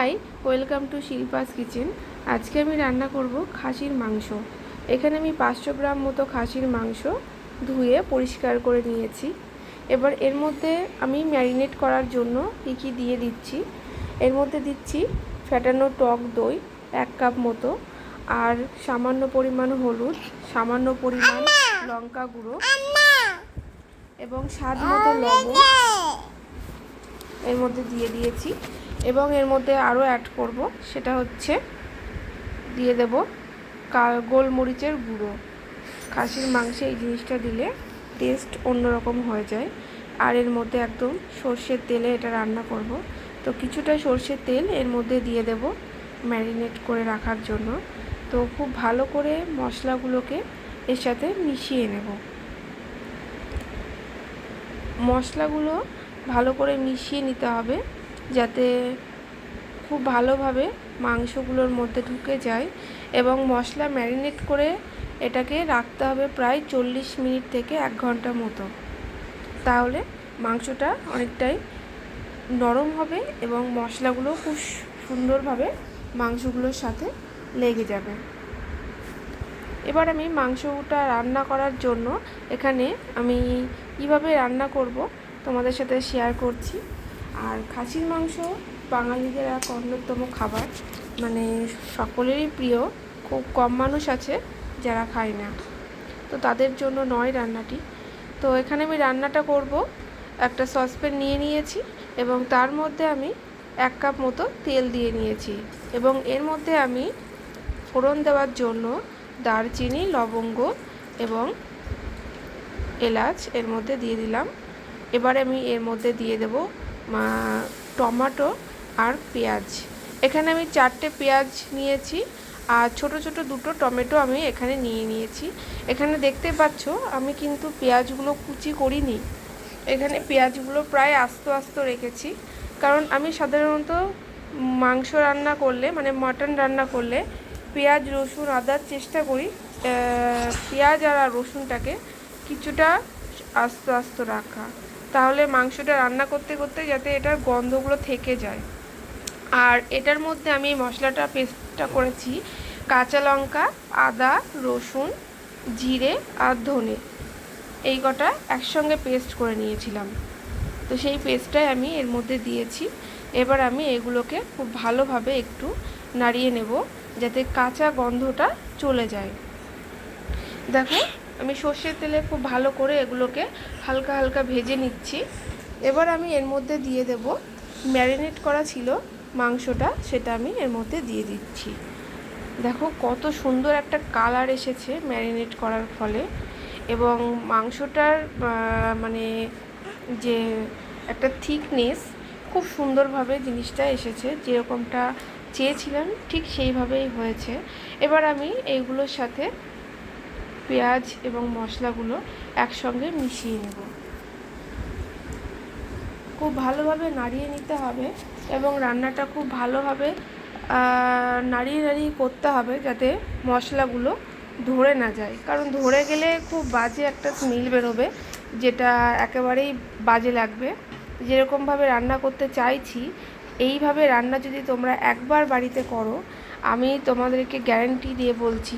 Hi welcome to Shilpa's kitchen. আজকে আমি রান্না করব খাসির মাংস। এখানে আমি পাঁচশো গ্রাম মতো খাসির মাংস ধুয়ে পরিষ্কার করে নিয়েছি। এবার এর মধ্যে আমি ম্যারিনেট করার জন্য কী কী দিয়ে দিচ্ছি, এর মধ্যে দিচ্ছি ফ্যাটানো টক দই এক কাপ মতো আর সামান্য পরিমাণ হলুদ, সামান্য পরিমাণ লঙ্কা গুঁড়ো এবং স্বাদ মতো লবণ এর মধ্যে দিয়ে দিয়েছি। এবং এর মধ্যে আরও অ্যাড করব। সেটা হচ্ছে দিয়ে দেব গোলমরিচের গুঁড়ো। খাসির মাংসে এই জিনিসটা দিলে টেস্ট অন্যরকম হয়ে যায়। আর এর মধ্যে একদম সর্ষের তেলে এটা রান্না করব। তো কিছুটা সর্ষের তেল এর মধ্যে দিয়ে দেব ম্যারিনেট করে রাখার জন্য। তো খুব ভালো করে মশলাগুলোকে এর সাথে মিশিয়ে নেব। মশলাগুলো ভালো করে মিশিয়ে নিতে হবে। যাতে খুব ভালোভাবে মাংসগুলোর মধ্যে ঢুকে যায় এবং মশলা ম্যারিনেট করে এটাকে রাখতে হবে প্রায় চল্লিশ মিনিট থেকে এক ঘণ্টা মতো। তাহলে মাংসটা অনেকটাই নরম হবে এবং মশলাগুলো খুব সুন্দরভাবে মাংসগুলোর সাথে লেগে যাবে। এবার আমি মাংসটা রান্না করার জন্য এখানে আমি কীভাবে রান্না করব তোমাদের সাথে শেয়ার করছি। আর খাসির মাংস বাঙালিদের এক অন্যতম খাবার। মানে সকলেরই প্রিয়, খুব কম মানুষ আছে যারা খায় না। তো তাদের জন্য নয় রান্নাটি। তো এখানে আমি রান্নাটা করব। একটা সসপ্যান নিয়ে নিয়েছি এবং তার মধ্যে আমি এক কাপ মতো তেল দিয়ে নিয়েছি এবং এর মধ্যে আমি ফোড়ন দেওয়ার জন্য দারচিনি, লবঙ্গ এবং এলাচ এর মধ্যে দিয়ে দিলাম। এবারে আমি এর মধ্যে দিয়ে দেব টমেটো আর পেঁয়াজ। এখানে আমি চারটে পেঁয়াজ নিয়েছি আর ছোট ছোট দুটো টমেটো আমি এখানে নিয়ে নিয়েছি। এখানে দেখতে পাচ্ছ, আমি কিন্তু পেঁয়াজগুলো কুচি করিনি। এখানে পেঁয়াজগুলো প্রায় আস্ত আস্ত রেখেছি। কারণ আমি সাধারণত মাংস রান্না করলে মানে মটন রান্না করলে পেঁয়াজ, রসুন আদার চেষ্টা করি পেঁয়াজ আর রসুনটাকে কিছুটা আস্ত আস্ত রাখা। তাহলে মাংসটা রান্না করতে করতে যাতে এটার গন্ধগুলো থেকে যায়। আর এটার মধ্যে আমি মশলাটা পেস্টটা করেছি। কাঁচা লঙ্কা, আদা, রসুন, জিরে আর ধনে। এই কটা একসঙ্গে পেস্ট করে নিয়েছিলাম। তো সেই পেস্টটাই আমি এর মধ্যে দিয়েছি। এবার আমি এগুলোকে খুব ভালোভাবে একটু নাড়িয়ে নেব যাতে কাঁচা গন্ধটা চলে যায়। দেখো আমি সর্ষের তেলে খুব ভালো করে এগুলোকে হালকা হালকা ভেজে নিচ্ছি। এবার আমি এর মধ্যে দিয়ে দেব ম্যারিনেট করা ছিল মাংসটা, সেটা আমি এর মধ্যে দিয়ে দিচ্ছি। দেখো কত সুন্দর একটা কালার এসেছে ম্যারিনেট করার ফলে। এবং মাংসটার মানে যে একটা থিকনেস, খুব সুন্দরভাবে জিনিসটা এসেছে। যেরকমটা চেয়েছিলাম, ঠিক সেইভাবেই হয়েছে। এবার আমি এইগুলোর সাথে পেঁয়াজ এবং মশলাগুলো একসঙ্গে মিশিয়ে নেব। খুব ভালোভাবে নাড়িয়ে নিতে হবে এবং রান্নাটা খুব ভালোভাবে নাড়িয়ে নাড়িয়ে করতে হবে যাতে মশলাগুলো ধরে না যায়। কারণ ধরে গেলে খুব বাজে একটা স্মেল বেরোবে, যেটা একেবারেই বাজে লাগবে। যেরকমভাবে রান্না করতে চাইছি, এইভাবে রান্না যদি তোমরা একবার বাড়িতে করো, আমি তোমাদেরকে গ্যারেন্টি দিয়ে বলছি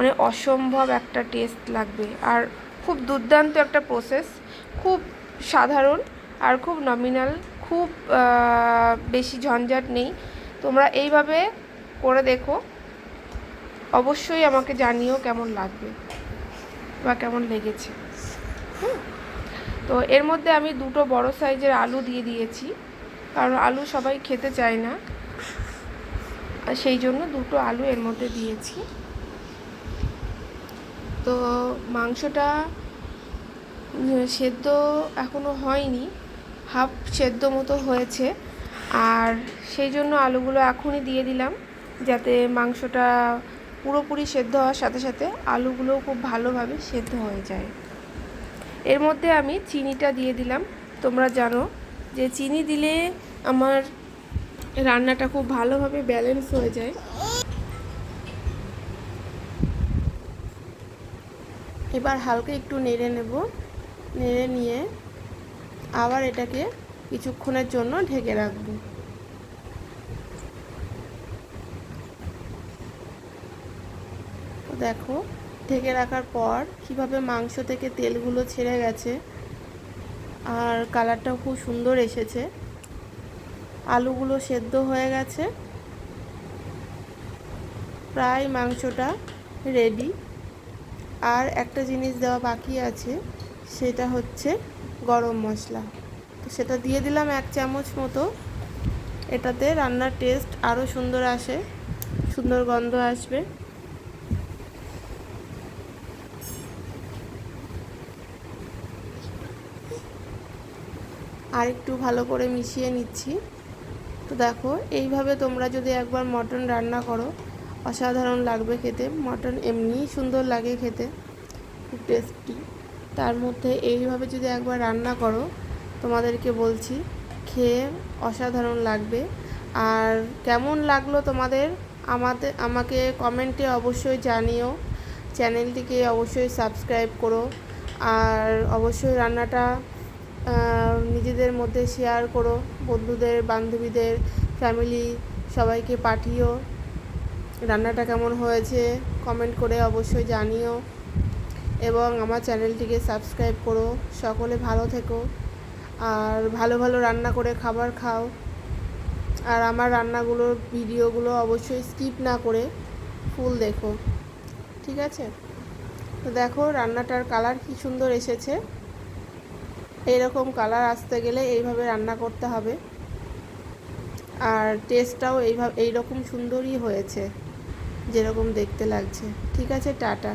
মানে অসম্ভব একটা টেস্ট লাগবে। আর খুব দুর্দান্ত একটা প্রসেস খুব সাধারণ আর খুব নমিনাল খুব বেশি ঝঞ্ঝাট নেই। তোমরা এইভাবে করে দেখো। অবশ্যই আমাকে জানিও কেমন লাগবে বা কেমন লেগেছে। তো এর মধ্যে আমি দুটো বড় সাইজের আলু দিয়ে দিয়েছি। কারণ আলু সবাই খেতে চায় না। সেই জন্য দুটো আলু এর মধ্যে দিয়েছি। তো মাংসটা সেদ্ধ এখনও হয়নি, হাফ সেদ্ধ মতো হয়েছে। আর সেই জন্য আলুগুলো এখনই দিয়ে দিলাম, যাতে মাংসটা পুরোপুরি সেদ্ধ হওয়ার সাথে সাথে আলুগুলোও খুব ভালোভাবে সেদ্ধ হয়ে যায়। এর মধ্যে আমি চিনিটা দিয়ে দিলাম। তোমরা জানো যে চিনি দিলে আমার রান্নাটা খুব ভালোভাবে ব্যালেন্স হয়ে যায়। এবার হালকা একটু নেড়ে নেব। নেড়ে নিয়ে আবার এটাকে কিছুক্ষণের জন্য ঢেকে রাখব। দেখো, ঢেকে রাখার পর কীভাবে মাংস থেকে তেলগুলো ছেড়ে গেছে আর কালারটাও খুব সুন্দর এসেছে। আলুগুলো সেদ্ধ হয়ে গেছে। প্রায় মাংসটা রেডি আর একটা জিনিস দেওয়া বাকি আছে, সেটা হচ্ছে গরম মশলা। তো সেটা দিয়ে দিলাম এক চামচ মতো। এটাতে রান্নার টেস্ট আরও সুন্দর আসে, সুন্দর গন্ধ আসবে। আর একটু ভালো করে মিশিয়ে নিচ্ছি। তো দেখো, এইভাবে তোমরা যদি একবার মটন রান্না করো অসাধারণ লাগবে খেতে। মটন এমনিই সুন্দর লাগে খেতে। খুব টেস্টি তার মধ্যে এইভাবে যদি একবার রান্না করো, তোমাদেরকে বলছি, খেয়ে অসাধারণ লাগবে। আর কেমন লাগল তোমাদের আমাদের আমাকে কমেন্টে অবশ্যই জানিও। চ্যানেলটিকে অবশ্যই সাবস্ক্রাইব করো। আর অবশ্যই রান্নাটা নিজেদের মধ্যে শেয়ার করো। বন্ধুদের, বান্ধবীদের ফ্যামিলি সবাইকে পাঠিও। রান্নাটা কেমন হয়েছে কমেন্ট করে অবশ্যই জানিও। এবং আমার চ্যানেলটিকে সাবস্ক্রাইব করো। সকলে ভালো থেকো। আর ভালো ভালো রান্না করে খাবার খাও। আর আমার রান্নাগুলোর ভিডিওগুলো অবশ্যই স্কিপ না করে ফুল দেখো। ঠিক আছে? তো দেখো, রান্নাটার কালার কি সুন্দর এসেছে। এইরকম কালার আসতে গেলে এইভাবে রান্না করতে হবে। আর টেস্টটাও এইভাবে, এইরকম সুন্দরই হয়েছে। যেরকম দেখতে লাগছে। ঠিক আছে টাটা।